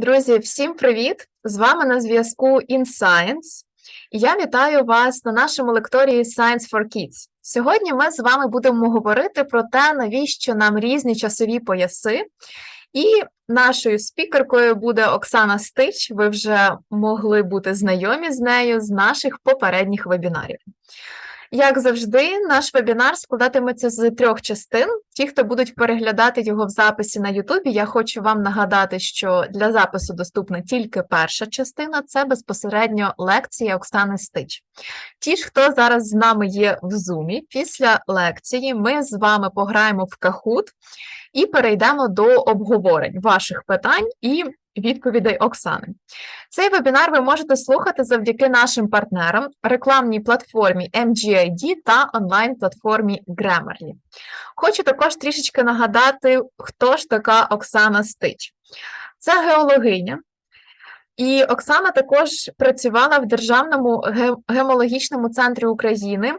Друзі, всім привіт! З вами на зв'язку InScience. Я вітаю вас на нашому лекторії Science for Kids. Сьогодні ми з вами будемо говорити про те, навіщо нам різні часові пояси. І нашою спікеркою буде Оксана Стич. Ви вже могли бути знайомі з нею з наших попередніх вебінарів. Як завжди, наш вебінар складатиметься з трьох частин. Ті, хто будуть переглядати його в записі на Ютубі, я хочу вам нагадати, що для запису доступна тільки перша частина це безпосередньо лекція Оксани Стич. Ті ж, хто зараз з нами є в Зумі, після лекції ми з вами пограємо в Кахут і перейдемо до обговорень ваших питань і відповідей Оксани. Цей вебінар ви можете слухати завдяки нашим партнерам, рекламній платформі MGID та онлайн-платформі Grammarly. Хочу також трішечки нагадати, хто ж така Оксана Стич. Це геологиня. І Оксана також працювала в Державному ге- гемологічному центрі України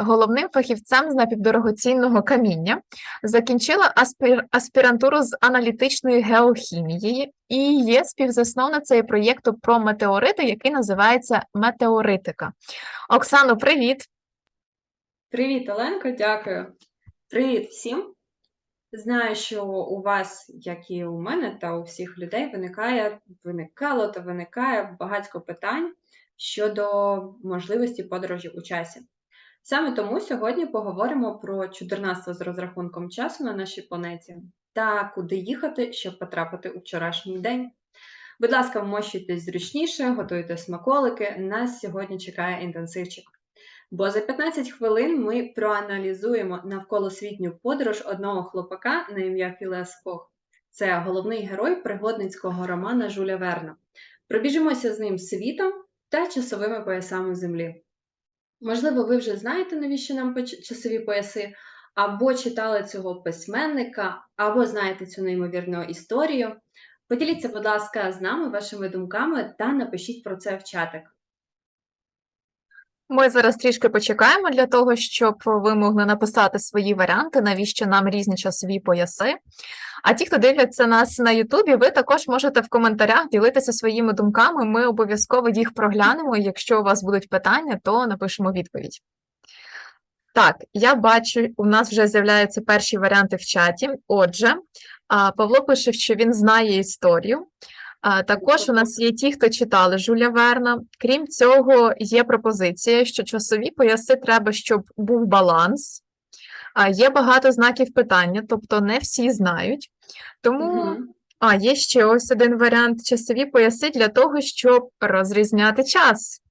головним фахівцем з напівдорогоцінного каміння, закінчила аспір- аспірантуру з аналітичної геохімії і є співзасновницею проєкту про метеорити, який називається Метеоритика. Оксано, привіт! Привіт, Оленко, дякую. Привіт всім. Знаю, що у вас, як і у мене та у всіх людей, виникає, виникало та виникає багатько питань щодо можливості подорожі у часі. Саме тому сьогодні поговоримо про чудернацтво з розрахунком часу на нашій планеті та куди їхати, щоб потрапити у вчорашній день. Будь ласка, вмощуйтесь зручніше, готуйте смаколики. Нас сьогодні чекає інтенсивчик. Бо за 15 хвилин ми проаналізуємо навколосвітню подорож одного хлопака на ім'я Філес Кох. Це головний герой пригодницького романа Жуля Верна. Пробіжимося з ним світом та часовими поясами Землі. Можливо, ви вже знаєте, навіщо нам часові пояси, або читали цього письменника, або знаєте цю неймовірну історію. Поділіться, будь ласка, з нами вашими думками та напишіть про це в чатик. Ми зараз трішки почекаємо для того, щоб ви могли написати свої варіанти, навіщо нам різні часові пояси. А ті, хто дивляться нас на Ютубі, ви також можете в коментарях ділитися своїми думками. Ми обов'язково їх проглянемо. Якщо у вас будуть питання, то напишемо відповідь. Так, я бачу, у нас вже з'являються перші варіанти в чаті. Отже, Павло пише, що він знає історію. А, Також у нас є ті, хто читали Жуля Верна. Крім цього, є пропозиція, що часові пояси треба, щоб був баланс. А є багато знаків питання, тобто не всі знають. Тому а, є ще ось один варіант: часові пояси для того, щоб розрізняти час.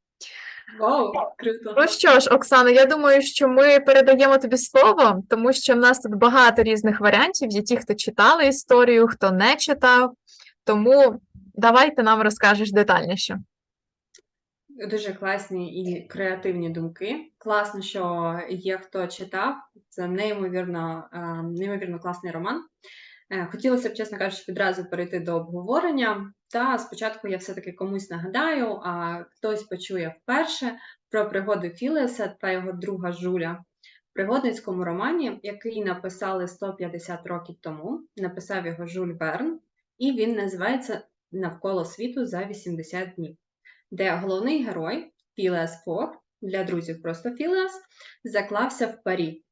Вау, круто! Ну що ж, Оксано, я думаю, що ми передаємо тобі слово, тому що в нас тут багато різних варіантів. Є ті, хто читали історію, хто не читав. Тому давай ти нам розкажеш детальніше. Дуже класні і креативні думки. Класно, що є хто читав. Це неймовірно, е, неймовірно класний роман. Е, Хотілося б, чесно кажучи, відразу перейти до обговорення. Та спочатку я все-таки комусь нагадаю, а хтось почує вперше про пригоди Філеса та його друга Жуля в пригодницькому романі, який написали 150 років тому. Написав його Жюль Верн, і він називається Навколо світу за 80 днів де головний герой Філеас Фок, для друзів просто Філеас, заклався в парі.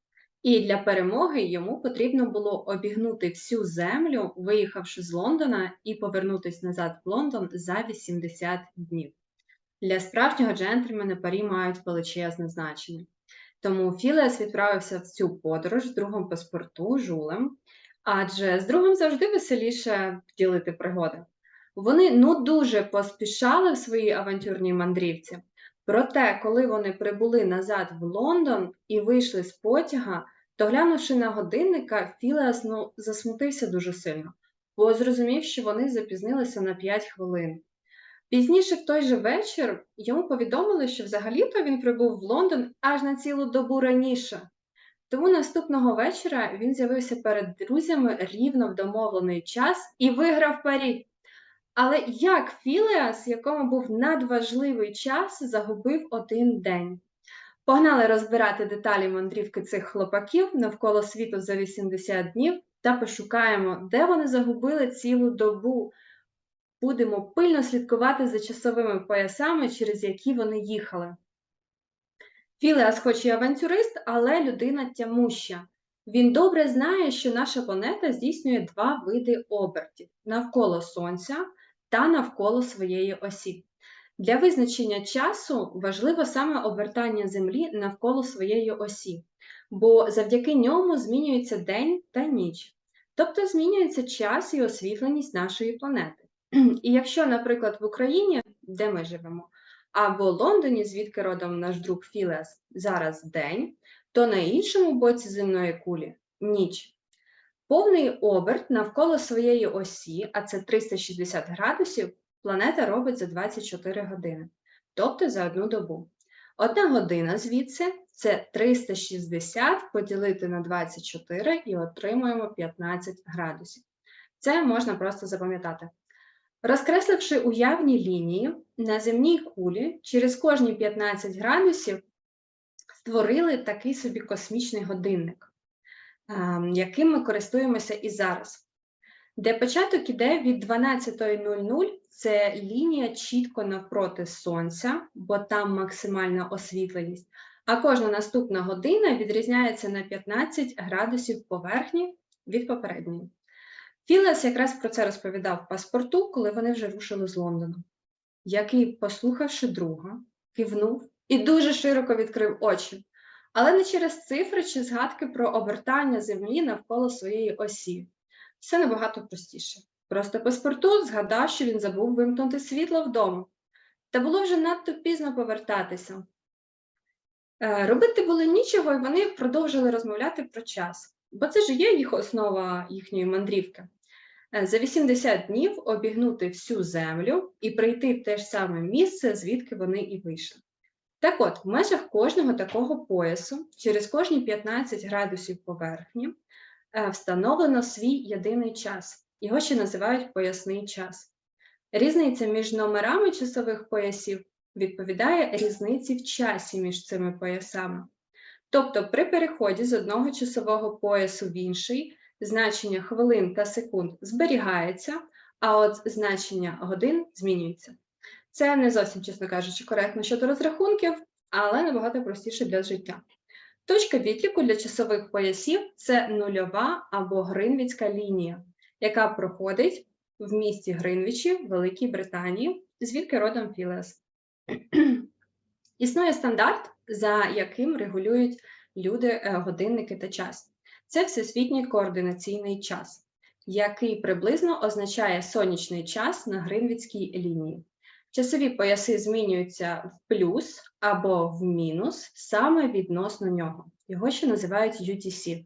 І для перемоги йому потрібно було обігнути всю землю, виїхавши з Лондона, і повернутися назад в Лондон за 80 днів. Для справжнього джентльмена парі мають величезне значення. Тому Філеас відправився в цю подорож з другом по спорту Жулем, адже з другом завжди веселіше ділити пригоди. Вони ну дуже поспішали в своїй авантюрній мандрівці. Проте, коли вони прибули назад в Лондон і вийшли з потяга, то глянувши на годинника, Філеас ну, засмутився дуже сильно, бо зрозумів, що вони запізнилися на 5 хвилин. Пізніше в той же вечір йому повідомили, що взагалі-то він прибув в Лондон аж на цілу добу раніше. Тому наступного вечора він з'явився перед друзями рівно в домовлений час і виграв парі. Але як Філеас, якому був надважливий час, загубив один день? Погнали розбирати деталі мандрівки цих хлопаків навколо світу за 80 днів та пошукаємо, де вони загубили цілу добу. будемо пильно слідкувати за часовими поясами, через які вони їхали. Філеас, хоч і авантюрист, але людина тямуща. Він добре знає, що наша планета здійснює два види обертів навколо Сонця та навколо своєї осі. Для визначення часу важливо саме обертання Землі навколо своєї осі, бо завдяки ньому змінюється день та ніч, тобто змінюється час і освітленість нашої планети. І якщо, наприклад, в Україні, де ми живемо, або Лондоні, звідки родом наш друг Філес, зараз день, то на іншому боці земної кулі ніч. Повний оберт навколо своєї осі, а це 360 градусів, планета робить за 24 години, тобто за одну добу. Одна година звідси це 360 поділити на 24 і отримуємо 15 градусів. Це можна просто запам'ятати. Розкресливши уявні лінії на земній кулі, через кожні 15 градусів створили такий собі космічний годинник, яким ми користуємося і зараз. Де початок іде від 12.00, це лінія чітко навпроти Сонця, бо там максимальна освітленість, а кожна наступна година відрізняється на 15 градусів поверхні від попередньої. Філес якраз про це розповідав паспорту, коли вони вже рушили з Лондону, який, послухавши друга, кивнув і дуже широко відкрив очі, але не через цифри чи згадки про обертання Землі навколо своєї осі. Все набагато простіше. Просто паспорту згадав, що він забув вимкнути світло вдома, та було вже надто пізно повертатися. Е, Робити було нічого, і вони продовжили розмовляти про час, бо це ж є їх основа їхньої мандрівки. Е, За 80 днів обігнути всю землю і прийти в те ж саме місце, звідки вони і вийшли. Так от, в межах кожного такого поясу, через кожні 15 градусів поверхні, е, встановлено свій єдиний час. Його ще називають поясний час. Різниця між номерами часових поясів відповідає різниці в часі між цими поясами. Тобто при переході з одного часового поясу в інший значення хвилин та секунд зберігається, а от значення годин змінюється. Це не зовсім, чесно кажучи, коректно щодо розрахунків, але набагато простіше для життя. Точка відліку для часових поясів це нульова або Гринвіцька лінія, яка проходить в місті Гринвічі, Великій Британії, звідки родом Філес. Існує стандарт, за яким регулюють люди е, годинники та час. Це всесвітній координаційний час, який приблизно означає сонячний час на Гринвіцькій лінії. Часові пояси змінюються в плюс або в мінус саме відносно нього. Його ще називають UTC.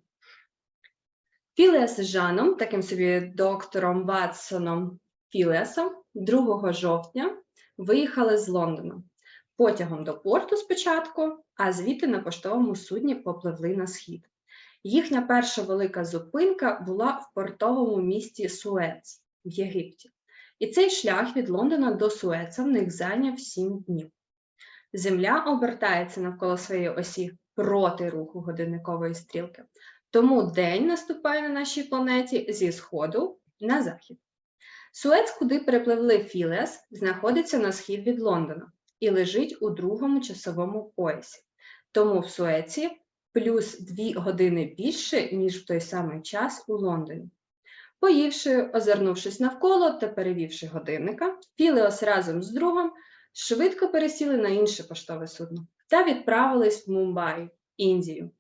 Філес з Жаном, таким собі доктором Ватсоном Філесом, 2 жовтня виїхали з Лондона потягом до порту спочатку, а звідти на поштовому судні попливли на схід. Їхня перша велика зупинка була в портовому місті Суец в Єгипті. І цей шлях від Лондона до Суеца в них зайняв 7 днів. Земля обертається навколо своєї осі проти руху годинникової стрілки. Тому день наступає на нашій планеті зі сходу на захід. Суец, куди перепливли Філес, знаходиться на схід від Лондона і лежить у другому часовому поясі. Тому в Суеці плюс 2 години більше, ніж в той самий час у Лондоні. Поївши, озирнувшись навколо та перевівши годинника, Філеос разом з другом швидко пересіли на інше поштове судно та відправились в Мумбаї, Індію.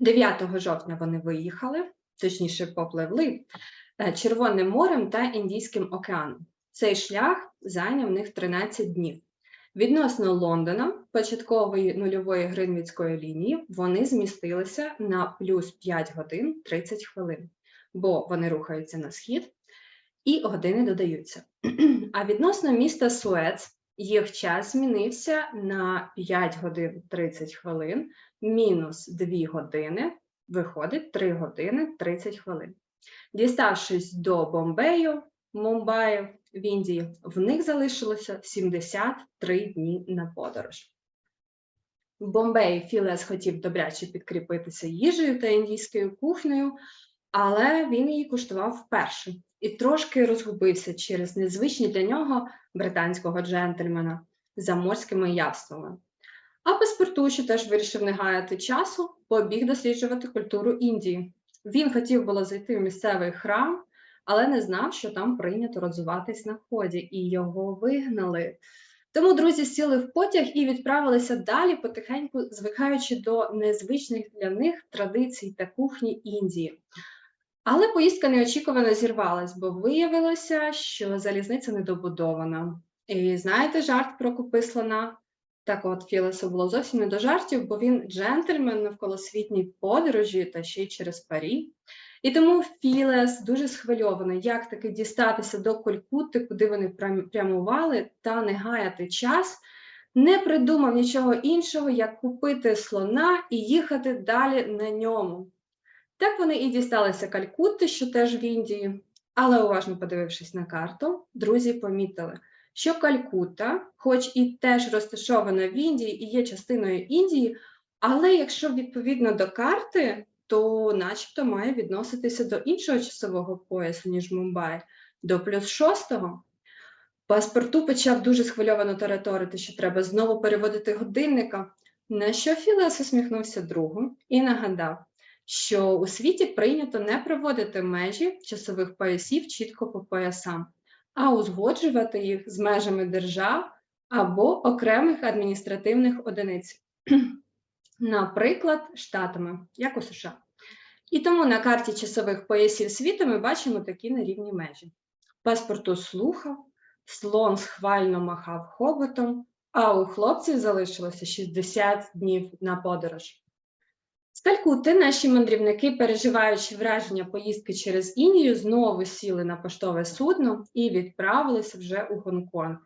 9 жовтня вони виїхали, точніше попливли е, Червоним морем та Індійським океаном. Цей шлях зайняв них 13 днів. Відносно Лондона, початкової нульової гринвіцької лінії, вони змістилися на плюс 5 годин 30 хвилин, бо вони рухаються на схід і години додаються. А відносно міста Суец, їх час змінився на 5 годин 30 хвилин, мінус 2 години, виходить 3 години 30 хвилин. Діставшись до Бомбею, Мумбаї в Індії, в них залишилося 73 дні на подорож. В Бомбеї Філес хотів добряче підкріпитися їжею та індійською кухнею, але він її куштував вперше і трошки розгубився через незвичні для нього британського джентльмена заморськими явствами. А паспортуші теж вирішив не гаяти часу, побіг досліджувати культуру Індії. Він хотів було зайти в місцевий храм, але не знав, що там прийнято розвиватись на ході, і його вигнали. Тому друзі сіли в потяг і відправилися далі, потихеньку звикаючи до незвичних для них традицій та кухні Індії. Але поїздка неочікувано зірвалась, бо виявилося, що залізниця недобудована. І знаєте жарт про купи слона? Так от Філесу було зовсім не до жартів, бо він джентльмен навколосвітній подорожі та ще й через парі. І тому Філес дуже схвильований, як таки дістатися до Колькутти, куди вони прямували, та не гаяти час, не придумав нічого іншого, як купити слона і їхати далі на ньому. Так вони і дісталися Калькутти, що теж в Індії. Але уважно подивившись на карту, друзі помітили, що Калькутта, хоч і теж розташована в Індії і є частиною Індії, але якщо відповідно до карти, то начебто має відноситися до іншого часового поясу, ніж Мумбай, до плюс шостого. Паспорту почав дуже схвильовано тараторити, що треба знову переводити годинника. На що Філес усміхнувся другу і нагадав, що у світі прийнято не проводити межі часових поясів чітко по поясам, а узгоджувати їх з межами держав або окремих адміністративних одиниць, наприклад, штатами, як у США. І тому на карті часових поясів світу ми бачимо такі нерівні межі. Паспорту слухав, слон схвально махав хоботом, а у хлопців залишилося 60 днів на подорож. З Калькутти наші мандрівники, переживаючи враження поїздки через Індію, знову сіли на поштове судно і відправилися вже у Гонконг,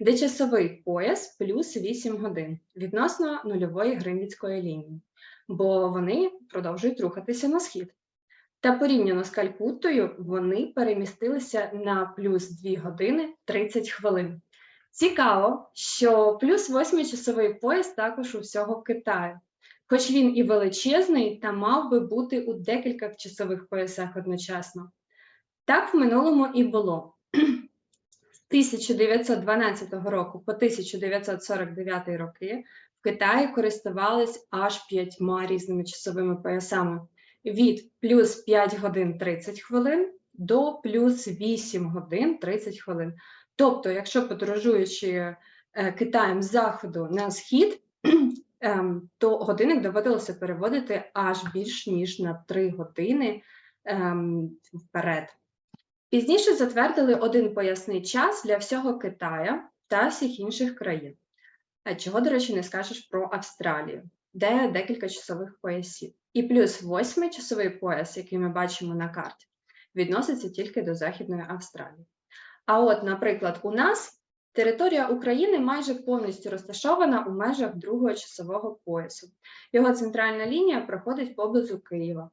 де часовий пояс плюс 8 годин відносно нульової гринвіцької лінії, бо вони продовжують рухатися на схід. Та порівняно з Калькуттою вони перемістилися на плюс 2 години 30 хвилин. Цікаво, що плюс 8 часовий пояс також у всього Китаю хоч він і величезний, та мав би бути у декілька часових поясах одночасно. Так в минулому і було. З 1912 року по 1949 роки в Китаї користувались аж п'ятьма різними часовими поясами від плюс 5 годин 30 хвилин до плюс 8 годин 30 хвилин. Тобто, якщо подорожуючи е, Китаєм з заходу на схід, то годинник доводилося переводити аж більш ніж на 3 години ем, вперед. Пізніше затвердили один поясний час для всього Китая та всіх інших країн. Чого, до речі, не скажеш про Австралію, де декілька часових поясів. І плюс восьмий часовий пояс, який ми бачимо на карті, відноситься тільки до Західної Австралії. А от, наприклад, у нас Територія України майже повністю розташована у межах другого часового поясу. Його центральна лінія проходить поблизу Києва.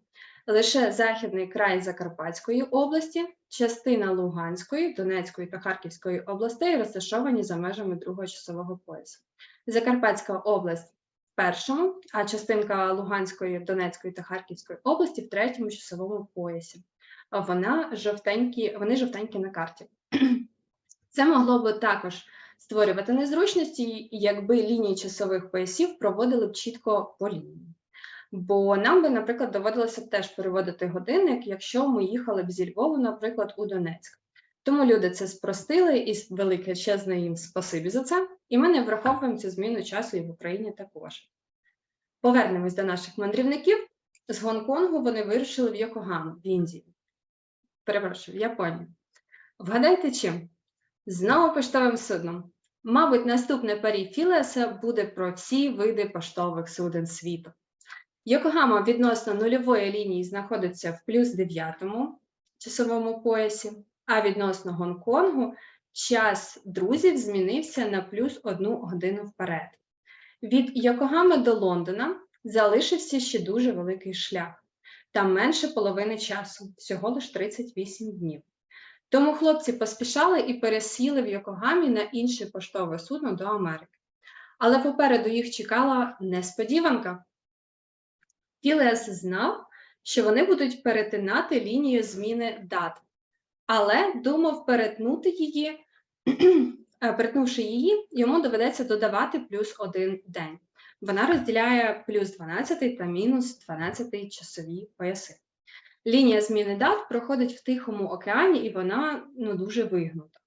Лише західний край Закарпатської області, частина Луганської, Донецької та Харківської областей розташовані за межами другого часового поясу. Закарпатська область в першому, а частинка Луганської, Донецької та Харківської області в третьому часовому поясі. Вона жовтенькі, вони жовтенькі на карті. Це могло би також створювати незручності, якби лінії часових поясів проводили б чітко по лінії. Бо нам би, наприклад, доводилося теж переводити годинник, якщо ми їхали б зі Львову, наприклад, у Донецьк. Тому люди це спростили, і велике чесне їм спасибі за це. І ми не враховуємо цю зміну часу і в Україні також. Повернемось до наших мандрівників. З Гонконгу вони вирушили в Йокогаму, в Індії. Перепрошую, в Японію. Вгадайте чим? Знову поштовим судном. Мабуть, наступне парі Філеса буде про всі види поштових суден світу. Йокогама відносно нульової лінії знаходиться в плюс 9 часовому поясі, а відносно Гонконгу час друзів змінився на плюс 1 годину вперед. Від Йокогами до Лондона залишився ще дуже великий шлях. Там менше половини часу, всього лише 38 днів. Тому хлопці поспішали і пересіли в Йокогамі на інше поштове судно до Америки. Але попереду їх чекала несподіванка. Філес знав, що вони будуть перетинати лінію зміни дат. але думав перетнути її, е, перетнувши її, йому доведеться додавати плюс один день. Вона розділяє плюс 12 та мінус 12 часові пояси. Лінія зміни дат проходить в Тихому океані, і вона ну, дуже вигнута.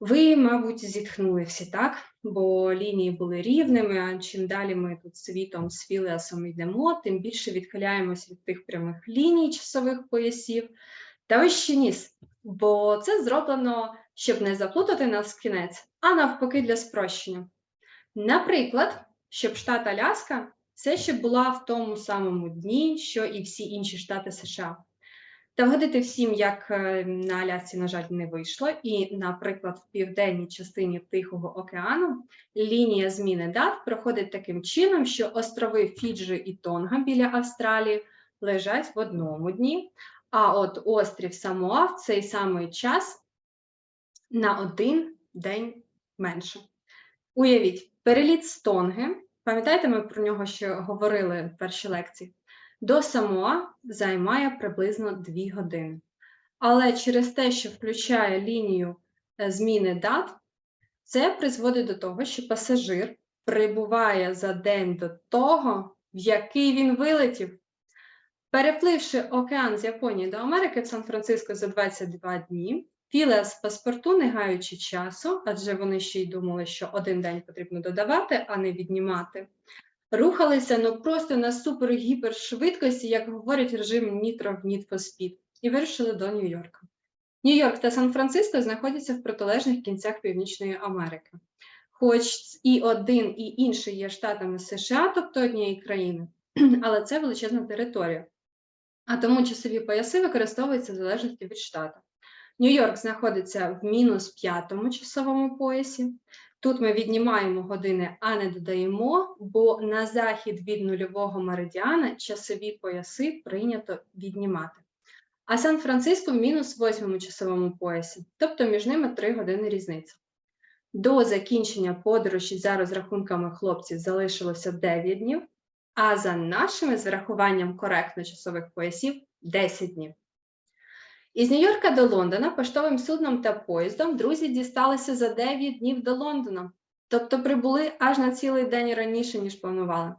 Ви, мабуть, зітхнули всі так, бо лінії були рівними. А чим далі ми тут світом з Філеасом йдемо, тим більше відхиляємося від тих прямих ліній часових поясів. Та ось ще ніс, бо це зроблено, щоб не заплутати нас в кінець, а навпаки для спрощення. Наприклад, щоб штат Аляска все ще була в тому самому дні, що і всі інші штати США. Та вгодити всім, як е, на Алясці, на жаль, не вийшло. І, наприклад, в південній частині Тихого океану лінія зміни дат проходить таким чином, що острови Фіджі і Тонга біля Австралії лежать в одному дні, а от острів Самоа в цей самий час на один день менше. Уявіть, переліт з Тонги, пам'ятаєте, ми про нього ще говорили в першій лекції, до Самоа займає приблизно 2 години. Але через те, що включає лінію е, зміни дат, це призводить до того, що пасажир прибуває за день до того, в який він вилетів. Перепливши океан з Японії до Америки в Сан-Франциско за 22 дні, Філеас паспорту, не гаючи часу, адже вони ще й думали, що один день потрібно додавати, а не віднімати, рухалися ну просто на супер-гіпершвидкості, як говорять режим Nitro в Need і вирушили до Нью-Йорка. Нью-Йорк та Сан-Франциско знаходяться в протилежних кінцях Північної Америки. Хоч і один, і інший є штатами США, тобто однієї країни, але це величезна територія. А тому часові пояси використовуються в залежності від штату. Нью-Йорк знаходиться в мінус п'ятому часовому поясі. Тут ми віднімаємо години, а не додаємо, бо на захід від нульового меридіана часові пояси прийнято віднімати. А Сан-Франциско в мінус восьмому часовому поясі, тобто між ними 3 години різниця. До закінчення подорожі за розрахунками хлопців залишилося 9 днів, а за нашими з врахуванням коректно часових поясів 10 днів. Із Нью-Йорка до Лондона поштовим судном та поїздом друзі дісталися за 9 днів до Лондона, тобто прибули аж на цілий день раніше, ніж планували.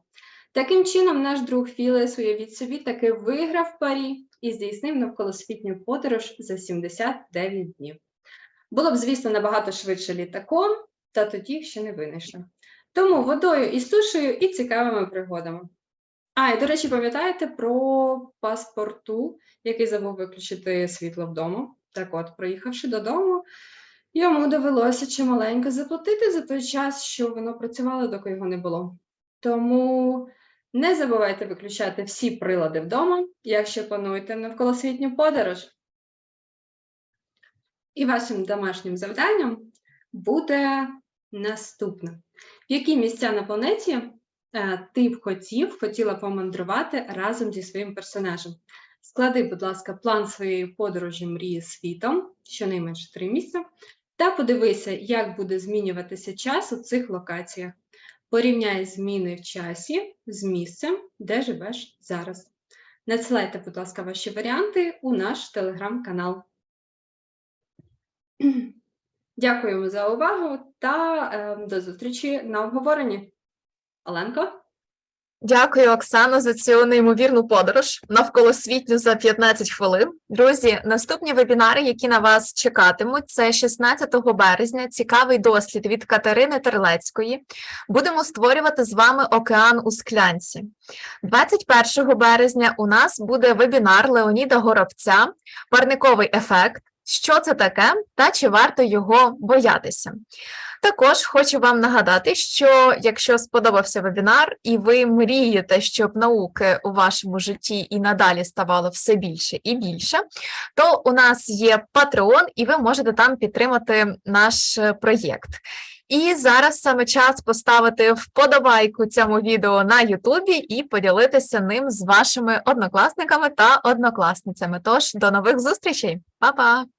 Таким чином, наш друг Філес, уявіть собі, таки виграв парі і здійснив навколосвітню подорож за 79 днів. Було б, звісно, набагато швидше літаком, та тоді ще не винайшли. Тому водою і сушею, і цікавими пригодами. А, і до речі, пам'ятаєте про паспорту, який забув виключити світло вдома? Так от, приїхавши додому, йому довелося чималенько заплатити за той час, що воно працювало, доки його не було. Тому не забувайте виключати всі прилади вдома, якщо плануєте навколосвітню подорож. І вашим домашнім завданням буде наступне: в які місця на планеті ти б хотів, хотіла помандрувати разом зі своїм персонажем? Склади, будь ласка, план своєї подорожі мрії світом, щонайменше три місця, та подивися, як буде змінюватися час у цих локаціях. Порівняй зміни в часі з місцем, де живеш зараз. Надсилайте, будь ласка, ваші варіанти у наш телеграм-канал. Дякуємо за увагу та е, до зустрічі на обговоренні. Оленко? Дякую, Оксано, за цю неймовірну подорож навколосвітню за 15 хвилин. Друзі, наступні вебінари, які на вас чекатимуть, це 16 березня. Цікавий дослід від Катерини Терлецької. Будемо створювати з вами океан у склянці. 21 березня у нас буде вебінар Леоніда Горобця, парниковий ефект. Що це таке та чи варто його боятися? Також хочу вам нагадати, що якщо сподобався вебінар і ви мрієте, щоб науки у вашому житті і надалі ставало все більше і більше, то у нас є Patreon, і ви можете там підтримати наш е, проєкт. І зараз саме час поставити вподобайку цьому відео на Ютубі і поділитися ним з вашими однокласниками та однокласницями. Тож до нових зустрічей, Па-па!